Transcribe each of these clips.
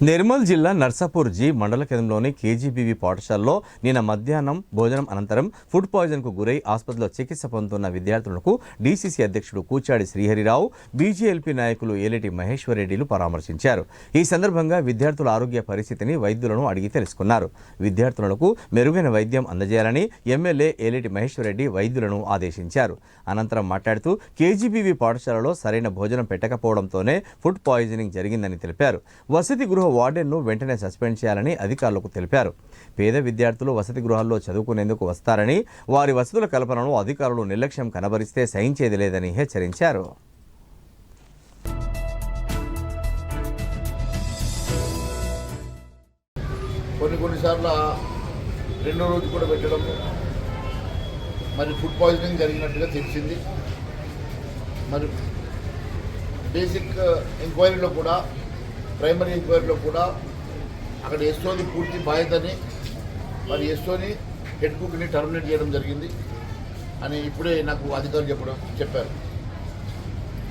నిర్మల్ జిల్లా నర్సాపూర్ జీ మండల కేంద్రంలోని కేజీబీవీ పాఠశాలలో నిన్న మధ్యాహ్నం భోజనం అనంతరం ఫుడ్ పాయిజన్కు గురై ఆసుపత్రిలో చికిత్స పొందుతున్న విద్యార్థులకు డీసీసీ అధ్యక్షుడు కూచాడి శ్రీహరిరావు బీజేఎల్పీ నాయకులు ఏలేటి మహేశ్వరరెడ్డిలు పరామర్శించారు. ఈ సందర్భంగా విద్యార్థుల ఆరోగ్య పరిస్థితిని వైద్యులను అడిగి తెలుసుకున్నారు. విద్యార్థులకు మెరుగైన వైద్యం అందజేయాలని ఎమ్మెల్యే ఏలేటి మహేశ్వరరెడ్డి వైద్యులను ఆదేశించారు. అనంతరం మాట్లాడుతూ కేజీబీవీ పాఠశాలలో సరైన భోజనం పెట్టకపోవడంతోనే ఫుడ్ పాయిజనింగ్ జరిగిందని తెలిపారు. వసతి గృహ వార్డెన్ను వెంటనే సస్పెండ్ చేయాలని అధికారులకు తెలిపారు. పేద విద్యార్థులు వసతి గృహాల్లో చదువుకునేందుకు వస్తారని వారి వసతుల కల్పనను అధికారులు నిర్లక్ష్యం కనబరిస్తే సహించేది లేదని హెచ్చరించారు. కొన్ని కొన్నిసార్లు రెండో రోజు కూడా పెట్టడం మరి ఫుడ్ పాయిజనింగ్ జరిగినట్టుగా తెలిసింది. మరి బేసిక్ ఎంక్వైరీలో కూడా ప్రైమరీ ఎంక్వైరీలో కూడా అక్కడ ఎస్ఓని పూర్తి బాధ్యతని మరి ఎస్ఓని హెడ్ కుక్ని టర్మినేట్ చేయడం జరిగింది అని ఇప్పుడే నాకు అధికారులు చెప్పడం చెప్పారు.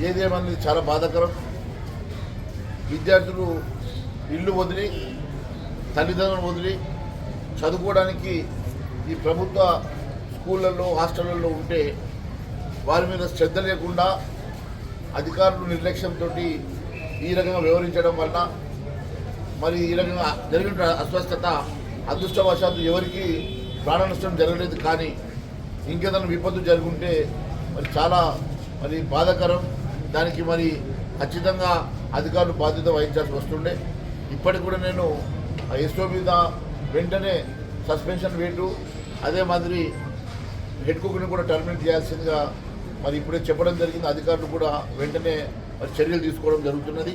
ఏదేమన్నది చాలా బాధాకరం. విద్యార్థులు ఇల్లు వదిలి తల్లిదండ్రులు వదిలి చదువుకోవడానికి ఈ ప్రభుత్వ స్కూళ్ళల్లో హాస్టళ్ళల్లో ఉంటే వారి మీద శ్రద్ధ లేకుండా అధికారులు నిర్లక్ష్యంతో ఈ రకంగా వ్యవహరించడం వలన మరి ఈ రకంగా జరిగిన అస్వస్థత అదృష్టవశాత్తు ఎవరికి ప్రాణ నష్టం జరగలేదు కానీ ఇంకేదైనా విపత్తు జరుగుంటే మరి చాలా మరి బాధాకరం. దానికి మరి ఖచ్చితంగా అధికారులు బాధ్యత వహించాల్సి వస్తుండే. ఇప్పటికి కూడా నేను ఆ ఎస్ఓ మీద వెంటనే సస్పెన్షన్ వేటు. అదే మాదిరి హెడ్ కుక్ని కూడా టర్మినేట్ చేయాల్సిందిగా మరి ఇప్పుడే చెప్పడం జరిగింది. అధికారులు కూడా వెంటనే చర్యలు తీసుకోవడం జరుగుతున్నది.